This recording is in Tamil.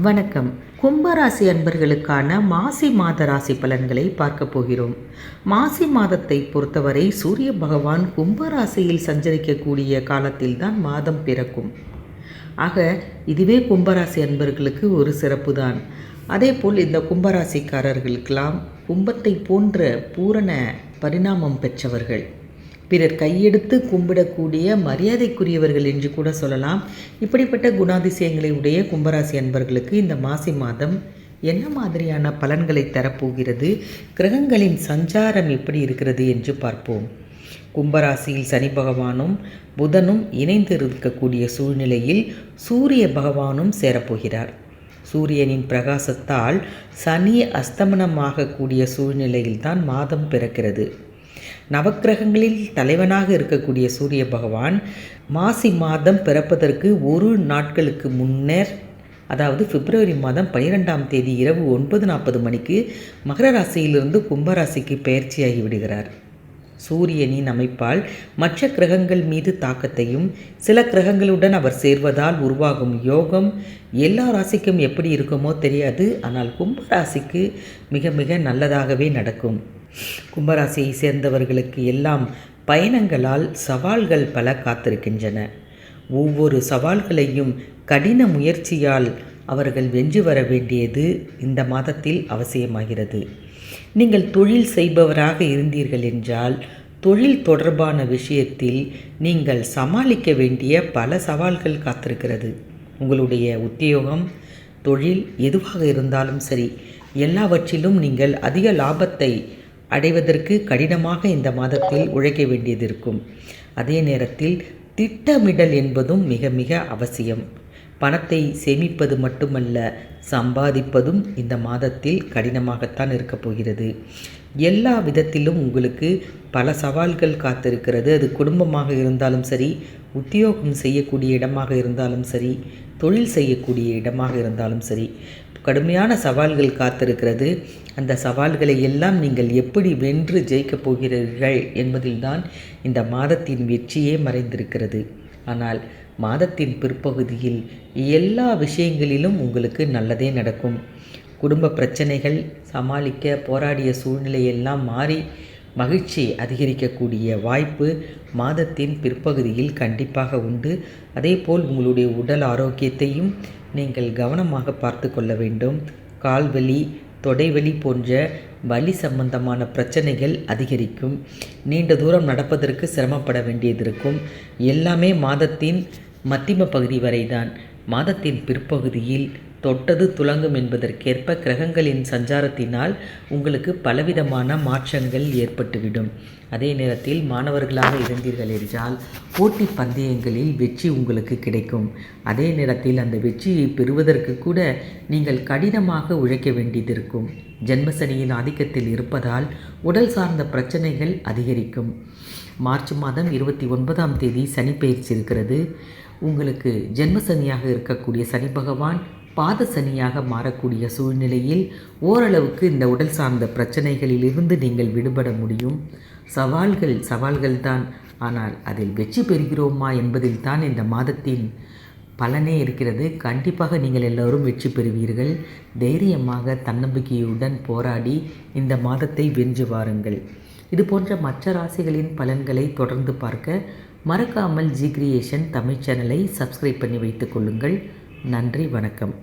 வணக்கம். கும்பராசி அன்பர்களுக்கான மாசி மாத ராசி பலன்களை பார்க்க போகிறோம். மாசி மாதத்தை பொறுத்தவரை சூரிய பகவான் கும்பராசியில் சஞ்சரிக்கக்கூடிய காலத்தில்தான் மாதம் பிறக்கும். ஆக இதுவே கும்பராசி அன்பர்களுக்கு ஒரு சிறப்பு தான் அதேபோல் இந்த கும்பராசிக்காரர்களுக்கெல்லாம் கும்பத்தை போன்ற பூரண பரிணாமம் பெற்றவர்கள். பிறர் கையெடுத்து கும்பிடக்கூடிய மரியாதைக்குரியவர்கள் என்று கூட சொல்லலாம். இப்படிப்பட்ட குணாதிசயங்களை உடைய கும்பராசி அன்பர்களுக்கு இந்த மாசி மாதம் என்ன மாதிரியான பலன்களை தரப்போகிறது? கிரகங்களின் சஞ்சாரம் எப்படி இருக்கிறது என்று பார்ப்போம். கும்பராசியில் சனி பகவானும் புதனும் இணைந்து இருக்கக்கூடிய சூழ்நிலையில் சூரிய பகவானும் சேரப்போகிறார். சூரியனின் பிரகாசத்தால் சனி அஸ்தமனமாகக்கூடிய சூழ்நிலையில்தான் மாதம் பிறக்கிறது. நவக்கிரகங்களில் தலைவனாக இருக்கக்கூடிய சூரிய பகவான் மாசி மாதம் பிறப்பதற்கு ஒரு நாட்களுக்கு முன்னர் அதாவது பிப்ரவரி மாதம் பனிரெண்டாம் தேதி இரவு ஒன்பது நாற்பது மணிக்கு மகர ராசியிலிருந்து கும்பராசிக்கு பயிற்சியாகி விடுகிறார். சூரியனின் அமைப்பால் மற்ற கிரகங்கள் மீது தாக்கத்தையும் சில கிரகங்களுடன் அவர் சேர்வதால் உருவாகும் யோகம் எல்லா ராசிக்கும் எப்படி இருக்குமோ தெரியாது. ஆனால் கும்பராசிக்கு மிக மிக நல்லதாகவே நடக்கும். கும்பராசியை சேர்ந்தவர்களுக்கு எல்லாம் பயணங்களால் சவால்கள் பல காத்திருக்கின்றன. ஒவ்வொரு சவால்களையும் கடின முயற்சியால் அவர்கள் வென்று வர வேண்டியது இந்த மாதத்தில் அவசியமாகிறது. நீங்கள் தொழில் செய்பவராக இருந்தீர்கள் என்றால் தொழில் தொடர்பான விஷயத்தில் நீங்கள் சமாளிக்க வேண்டிய பல சவால்கள் காத்திருக்கிறது. உங்களுடைய உத்தியோகம் தொழில் எதுவாக இருந்தாலும் சரி எல்லாவற்றிலும் நீங்கள் அதிக லாபத்தை அடைவதற்கு கடினமாக இந்த மாதத்தில் உழைக்க வேண்டியது இருக்கும் அதே நேரத்தில் திட்டமிடல் என்பதும் மிக மிக அவசியம். பணத்தை சேமிப்பது மட்டுமல்ல சம்பாதிப்பதும் இந்த மாதத்தில் கடினமாகத்தான் இருக்கப் போகிறது. எல்லா விதத்திலும் உங்களுக்கு பல சவால்கள் காத்திருக்கிறது. அது குடும்பமாக இருந்தாலும் சரி உத்தியோகம் செய்யக்கூடிய இடமாக இருந்தாலும் சரி தொழில் செய்யக்கூடிய இடமாக இருந்தாலும் சரி. கடுமையான சவால்கள் காத்திருக்கிறது. அந்த சவால்களை எல்லாம் நீங்கள் எப்படி வென்று ஜெயிக்கப் போகிறீர்கள் என்பதில்தான் இந்த மாதத்தின் வெற்றியே மறைந்திருக்கிறது. ஆனால் மாதத்தின் பிற்பகுதியில் எல்லா விஷயங்களிலும் உங்களுக்கு நல்லதே நடக்கும். குடும்ப பிரச்சனைகள் சமாளிக்க போராடிய சூழ்நிலையெல்லாம் மாறி மகிழ்ச்சி அதிகரிக்கக்கூடிய வாய்ப்பு மாதத்தின் பிற்பகுதியில் கண்டிப்பாக உண்டு. அதேபோல் உங்களுடைய உடல் ஆரோக்கியத்தையும் நீங்கள் கவனமாக பார்த்து கொள்ள வேண்டும். கால்வலி தொடைவலி போன்ற வலி சம்பந்தமான பிரச்சனைகள் அதிகரிக்கும். நீண்ட தூரம் நடப்பதற்கு சிரமப்பட வேண்டியது இருக்கும் எல்லாமே மாதத்தின் மத்திம பகுதி வரைதான். மாதத்தின் பிற்பகுதியில் தொட்டது துலங்கும் என்பதற்கேற்ப கிரகங்களின் சஞ்சாரத்தினால் உங்களுக்கு பலவிதமான மாற்றங்கள் ஏற்பட்டுவிடும். அதே நேரத்தில் மாணவர்களாக இருந்தீர்கள் என்றால் போட்டி பந்தயங்களில் வெற்றி உங்களுக்கு கிடைக்கும். அதே நேரத்தில் அந்த வெற்றியை பெறுவதற்கு கூட நீங்கள் கடினமாக உழைக்க வேண்டியதிருக்கும். ஜென்மசனியின் ஆதிக்கத்தில் இருப்பதால் உடல் சார்ந்த பிரச்சனைகள் அதிகரிக்கும். மார்ச் மாதம் இருபத்தி ஒன்பதாம் தேதி சனி பயிற்சி இருக்கிறது உங்களுக்கு ஜென்மசனியாக இருக்கக்கூடிய சனி பகவான் பாத சனியாக மாறக்கூடிய சூழ்நிலையில் ஓரளவுக்கு இந்த உடல் சார்ந்த பிரச்சனைகளிலிருந்து நீங்கள் விடுபட முடியும். சவால்கள் சவால்கள் தான் ஆனால் அதில் வெற்றி பெறுகிறோமா என்பதில் தான் இந்த மாதத்தின் பலனே இருக்கிறது. கண்டிப்பாக நீங்கள் எல்லோரும் வெற்றி பெறுவீர்கள். தைரியமாக தன்னம்பிக்கையுடன் போராடி இந்த மாதத்தை வென்று வாருங்கள். இது போன்ற மற்ற ராசிகளின் பலன்களை தொடர்ந்து பார்க்க மறக்காமல் ஜி கிரியேஷன் தமிழ் சேனலை சப்ஸ்கிரைப் பண்ணி வைத்துக் கொள்ளுங்கள். நன்றி வணக்கம்.